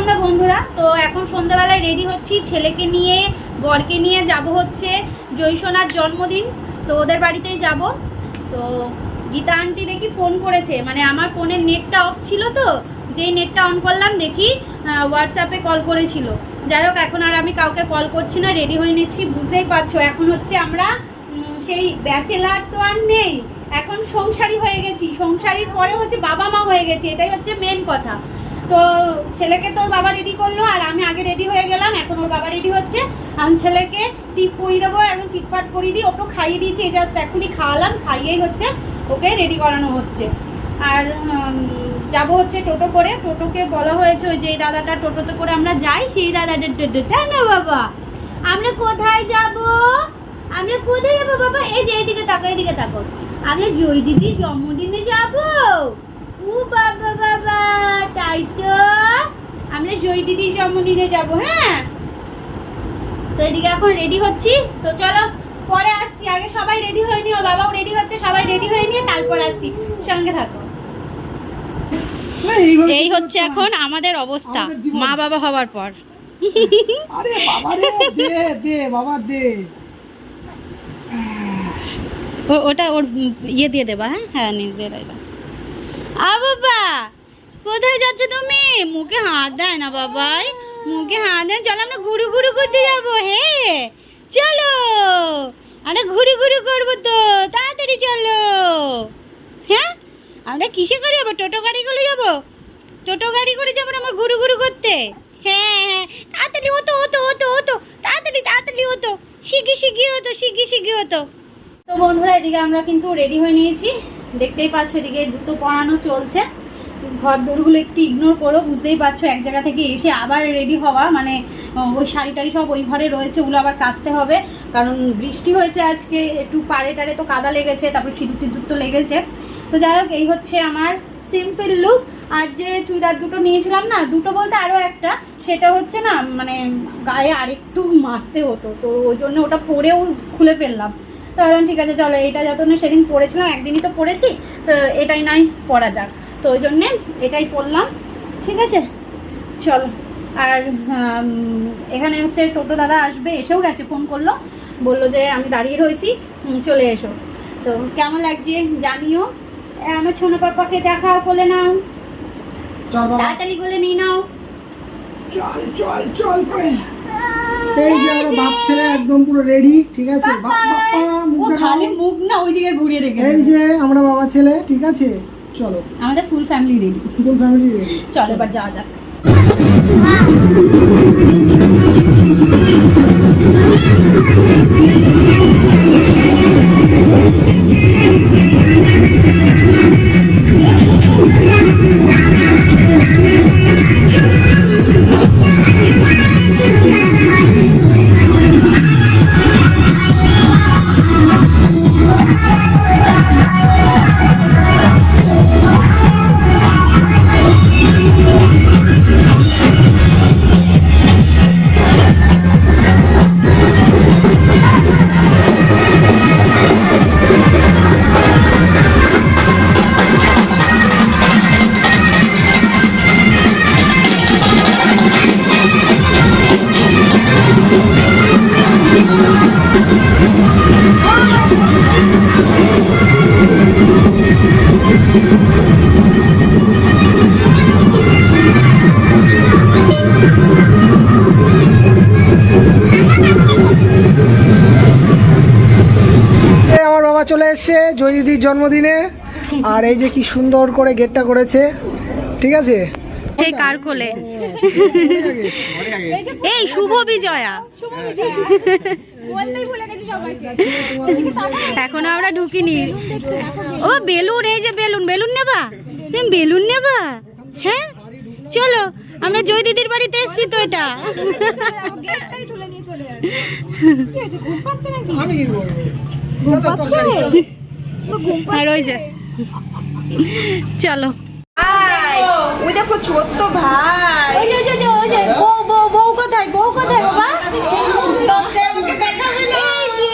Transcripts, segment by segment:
সন্ধ্যা, বন্ধুরা। তো এখন সন্ধ্যাবেলায় রেডি হচ্ছি। ছেলেকে নিয়ে, বরকে নিয়ে যাব হচ্ছে জৈসোনার জন্মদিন। তো ওদের বাড়িতেই যাব। তো গীতা আন্টি দেখি ফোন করেছে। মানে আমার ফোনের নেটটা অফ ছিল তো, যেই নেটটা অন করলাম, দেখি হোয়াটসঅ্যাপে কল করেছিল। যাই হোক, এখন আর আমি কাউকে কল করছি না রেডি হয়ে নিচ্ছি। বুঝতেই পারছ, এখন হচ্ছে আমরা সেই ব্যাচেলার তো আর নেই। এখন সংসারী হয়ে গেছি। সংসারীর পরে হচ্ছে বাবা মা হয়ে গেছি। এটাই হচ্ছে মেন কথা। তো ছেলেকে তোর বাবা রেডি করল, আর আমি আগে রেডি হয়ে গেলাম, এখন ওর বাবা রেডি হচ্ছে। আমি ছেলেকে টিপ করিয়ে দেবো এখন চিটপাট করিয়ে দিই ওকে খাইয়ে দিয়েছি, এই জাস্ট এখনই খাওয়ালাম, খাইয়েই হচ্ছে, ওকে রেডি করানো হচ্ছে। আর যাব হচ্ছে টোটো করে, টোটোকে বলা হয়েছে ওই যে দাদাটা টোটোতে করে আমরা যাই, সেই দাদাটা না বাবা? আমরা কোথায় যাব? আমরা কোথায় যাব বাবা? এই যে, এইদিকে তাকো এইদিকে তাকো আমরা জয় দিদির জন্মদিনে যাব। ও বাবা তাই তো? আমরা জয় দিদির জন্মদিনে যাব হ্যাঁ? তো এদিকে এখন রেডি হচ্ছি? তো চলো পরে আসছি। আগে সবাই রেডি হয়ে নিও বাবাও রেডি হচ্ছে সবাই রেডি হয়ে নিয়ে তারপর আসছি। সঙ্গে থাকো। এই হচ্ছে এখন আমাদের অবস্থা। মা বাবা হওয়ার পর। আরে বাবা রে দে দে বাবা দে। ও- ওটা ওর ইয়ে দিয়ে দেবা হ্যাঁ? হ্যাঁ নিয়ে দিয়ে দেবা আ বাবা! কোথায় যাচ্ছ তুমি? মুখে হাত দেয় না বাবাই। মুখে হাত দেয় চলো আমরা ঘুরু ঘুরু করতে যাব, হে। চলো। আমরা ঘুরু ঘুরু করব তো। তাড়াতাড়ি চলো। হ্যাঁ? আমরা কিসে করে যাব? টোটো গাড়ি করে যাব? টোটো গাড়ি করে যাব আমার ঘুরু ঘুরু করতে? হ্যাঁ হ্যাঁ। তাড়াতাড়ি হতো হতো হতো হতো তাড়াতাড়ি তাড়াতাড়ি হতো শিগি শিগি হতো শিগি শিগি হতো তো বন্ধুরা, এদিকে আমরা কিন্তু রেডি হয়ে নিয়েছি। দেখতেই পাচ্ছ এদিকে জুতো পরানো চলছে। ঘর দৌড়গুলো একটু ইগনোর করো, বুঝতেই পারছ, এক জায়গা থেকে এসে আবার রেডি হওয়া মানে ওই শাড়ি টাড়ি সব ওই ঘরে রয়েছে, ওগুলো আবার কাচতে হবে। কারণ বৃষ্টি হয়েছে আজকে, একটু পাড়ে টাড়ে তো কাদা লেগেছে, তারপর সিঁদুর টিঁদুর তো লেগেছে। তো যাই হোক, এই হচ্ছে আমার সিম্পল লুক আর যে চুড়িদার দুটো নিয়েছিলাম না, দুটো বলতে আরও একটা, সেটা হচ্ছে না মানে গায়ে আরেকটু মারতে হতো। তো ওই জন্য ওটা পরেও খুলে ফেললাম। তো ঠিক আছে, চলো এটা যত না সেদিন পরেছিলাম, একদিনই তো পরেছি, তো এটাই নয় পরা যাক। তো ওই জন্যে এটাই পরলাম ঠিক আছে? চলো। আর এখানে হচ্ছে টোটো দাদা আসবে এসেও গেছে ফোন করল। বলল যে আমি দাঁড়িয়ে রয়েছি চলে এসো। তো কেমন লাগছে জানিও। আমার ছোনো পাপাকে দেখাও বলে নাও। তাড়াতাড়ি করে নিয়ে নাও। চল চল চল করে। এই যে আমার বাপ ছেলে একদম পুরো রেডি ঠিক আছে? বাপ বাপ্পা মুখ খালি মুখ না ওইদিকে ঘুরিয়ে রেখে এই যে আমরা বাবা ছেলে ঠিক আছে? চলো। আমাদের full family ready full family ready চলো এবার যাওয়া যাক। Thank আমার চলে এসছে জয় দিদির জন্মদিনে। আর এই যে কি সুন্দর করে গেটটা করেছে। ঠিক আছে? সেই কার কোলে? এই শুভ বিজয়া। এখনও আমরা ঢুকিনি। ও, বেলুন, এই যে বেলুন। বেলুন নেবা? বেলুন নেবা? হ্যাঁ? চলো। আমরা জয় দিদির বাড়িতে এসেছি তো এটা। আর ওই যে চলো। ওই দেখো ছোট্ট ভাই। ওই যে ওই যে ওই যে বউ বউ বউ কোথায়? বউ কোথায় বাবা? এই যে।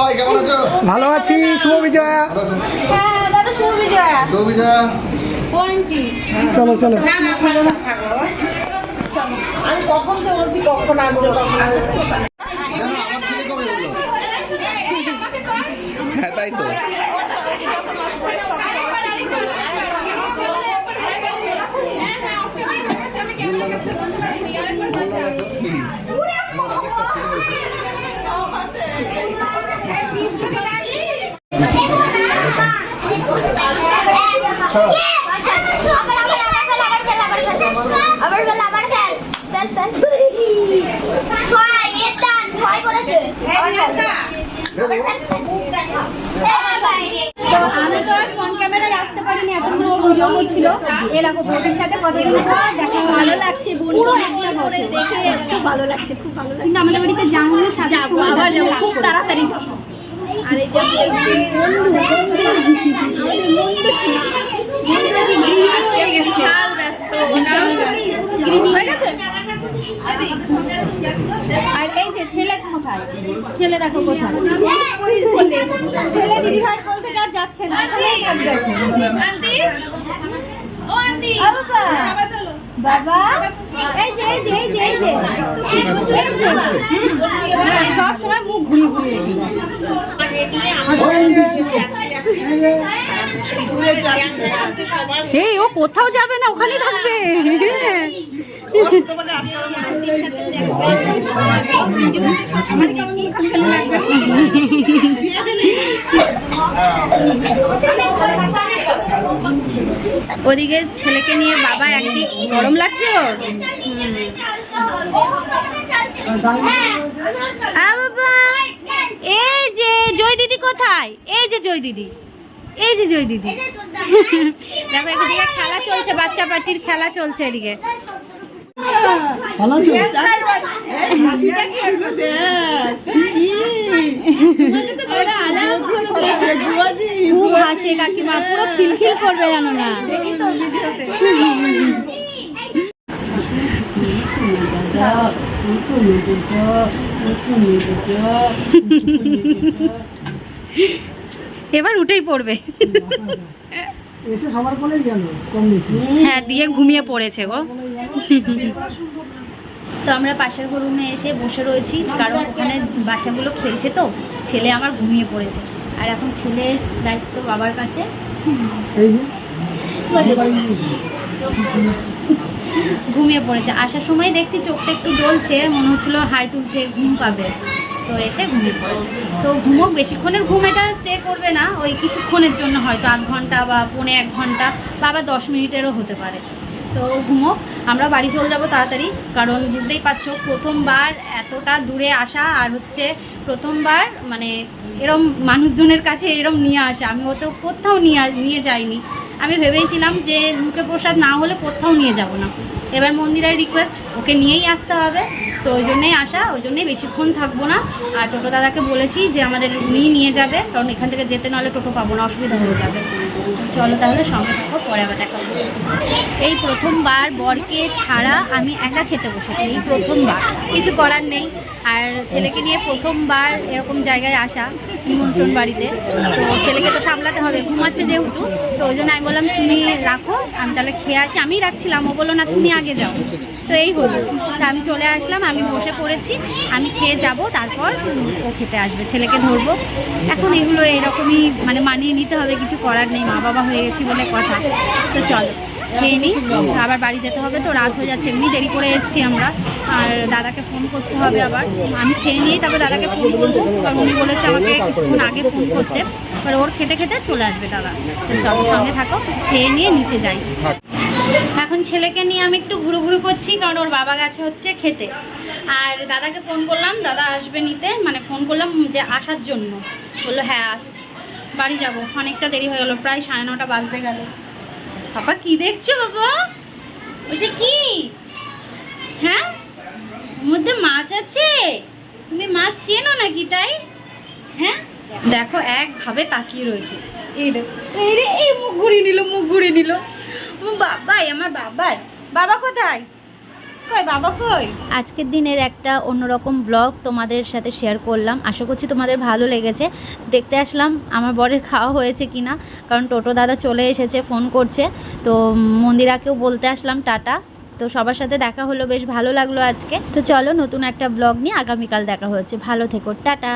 ভাই কেমন আছো? ভালো আছি শুভ বিজয়া। হ্যাঁ দাদা শুভ বিজয়া। রবিজা ওয়ান্টি চলো চলো। চলো। কখন তো বলছি কখন আসবে কখন হ্যাঁ তাই তো। আবার ফেল আবার ফেল ফেল ফেল ছয় এর টান ছয় করেছে আবার ফেল আবার বাইরে আমি তো আর ফোন আসতে পারিনি এতক্ষণ ও ভিডিও করছিল। এরকম বৌদির সাথে কতদিন পর দেখা ভালো লাগছে পুরো একটা বছর। দেখে খুব ভালো লাগছে খুব ভালো লাগছে কিন্তু আমাদের বাড়িতে যাব না সাথে আবার যাব খুব তাড়াতাড়ি যাব। আর এই যে বন্ধু বন্ধু আমাদের বন্ধু শোনা বন্ধু গৃহিণী হয়ে গেছে ব্যস্ত গৃহিণী। হয়ে গেছে? আর এই যে ছেলে কোথায় ছেলে দেখো কোথায় ছেলে দিদি ভাইয়ের কোল থেকে আর যাচ্ছে না আন্টি ও আন্টি বাবা বাবা এই যে এই যে এই যে এই যে এই যে সব সময় মুখ ঘুরিয়ে ঘুরিয়ে এই, ও কোথাও যাবে না ওখানেই থাকবে। ওদিকে ছেলেকে নিয়ে বাবা একদিক গরম লাগছে ওর এই যে, জয় দিদি কোথায়? এই যে জয় দিদি। এই যে জয় দিদি। দেখো এদিকে খেলা চলছে বাচ্চা পার্টির খেলা চলছে এদিকে। খুব হাসে কাকিমা পুরো খিলখিল করবে জানো না। এবার উঠেই পড়বে। এসে সবার কোলেই গেল কম বেশি। হ্যাঁ দিয়ে ঘুমিয়ে পড়েছে গো। তো আমরা পাশের রুমে এসে বসে রয়েছি কারণ ওখানে বাচ্চাগুলো খেলছে তো ছেলে আমার ঘুমিয়ে পড়েছে। আর এখন ছেলের দায়িত্ব বাবার কাছে। ঘুমিয়ে পড়েছে। আসার সময় দেখছি চোখটা একটু ডলছে মনে হচ্ছিল হাই তুলছে ঘুম পাবে। তো এসে ঘুমিয়ে পড়েছে তো ঘুমোক, বেশিক্ষণের ঘুম এটা স্টে করবে না, ওই কিছুক্ষণের জন্য হয়তো আধ ঘণ্টা বা পৌনে এক ঘণ্টা বা আবার দশ মিনিটেরও হতে পারে। তো ঘুমোক, আমরা বাড়ি চলে যাব তাড়াতাড়ি, কারণ বুঝতেই পারছ প্রথমবার এতটা দূরে আসা আর হচ্ছে প্রথমবার মানে এরম মানুষজনের কাছে এরম নিয়ে আসা, আমি ওতো কোথাও নিয়ে নিয়ে যাইনি। আমি ভেবেছিলাম যে মুখে প্রসাদ না হলে কোথাও নিয়ে যাব না। এবার মন্দিরের রিকোয়েস্ট ওকে নিয়েই আসতে হবে। তো ওই জন্যেই আসা, ওই জন্যই বেশিক্ষণ থাকব না। আর টোটো দাদাকে বলেছি যে আমাদের উনিই নিয়ে যাবে, কারণ এখান থেকে যেতে নাহলে টোটো পাবো না, অসুবিধা হয়ে যাবে। চলো তাহলে সঙ্গে থাকো, পরে আবার দেখা এই প্রথমবার বরকে ছাড়া আমি একা খেতে বসেছি, এই প্রথমবার। কিছু করার নেই। আর ছেলেকে নিয়ে প্রথমবার এরকম জায়গায় আসা, নিমন্ত্রণ বাড়িতে। তো ছেলেকে তো সামলাতে হবে, ঘুমাচ্ছে যেহেতু, তো ওই জন্য আমি বললাম, তুমি রাখো, আমি তাহলে খেয়ে আসি। আমিই রাখছিলাম, ও বলল, না, তুমি আগে যাও। তো এই হলো। আমি চলে আসলাম আমি বসে পড়েছি, আমি খেয়ে যাব, তারপর ও খেতে আসবে, ছেলেকে ধরবো। এখন এগুলো এরকমই মানে মানিয়ে নিতে হবে, কিছু করার নেই মা বাবা হয়ে গেছি বলে কথা। তো চলো, খেয়ে নিই আবার বাড়ি যেতে হবে তো, রাত হয়ে যাচ্ছে, এমনি দেরি করে এসেছি আমরা। আর দাদাকে ফোন করতে হবে আবার। আমি খেয়ে নিয়ে তারপর দাদাকে ফোন করব, কারণ উনি বলেছে আমাকে কিছুক্ষণ আগে ফোন করতে। এবার ওর খেতে খেতে চলে আসবে দাদা। তো সব সঙ্গে থাকো, খেয়ে নিয়ে নিচে যাই। এখন ছেলেকে নিয়ে আমি একটু ঘুরু ঘুরু করছি, কারণ ওর বাবা গেছে হচ্ছে খেতে। আর দাদাকে ফোন করলাম, দাদা আসবে নিতে। মানে ফোন করলাম যে আসার জন্য। বলল হ্যাঁ আসছি। বাড়ি যাব। অনেকটা দেরি হয়ে গেলো, প্রায় সাড়ে নটা বাজতে গেল। বাবা, কি দেখছ বাবা? ওইটা কি? হ্যাঁ? মধ্যে মাছ আছে? তুমি মাছ চেনো নাকি তাই? হ্যাঁ? দেখো, একভাবে তাকিয়ে রয়েছে। এই দেখো, এই রে, এই মুখ ঘুরিয়ে নিল, মুখ ঘুরিয়ে নিল। বাবাই, আমার বাবাই। বাবা কোথায়? আজকের দিনের একটা অন্যরকম ব্লগ তোমাদের সাথে শেয়ার করলাম। আশা করছি তোমাদের ভালো লেগেছে। দেখতে আসলাম আমার বরের খাওয়া হয়েছে কিনা, কারণ টোটো দাদা চলে এসেছে ফোন করছে। তো মন্দিরাকেও বলতে আসলাম টাটা। তো সবার সাথে দেখা হলো, বেশ ভালো লাগল আজকে। তো চলো নতুন একটা ব্লগ নিয়ে আগামীকাল দেখা হচ্ছে। ভালো থেকো, টাটা।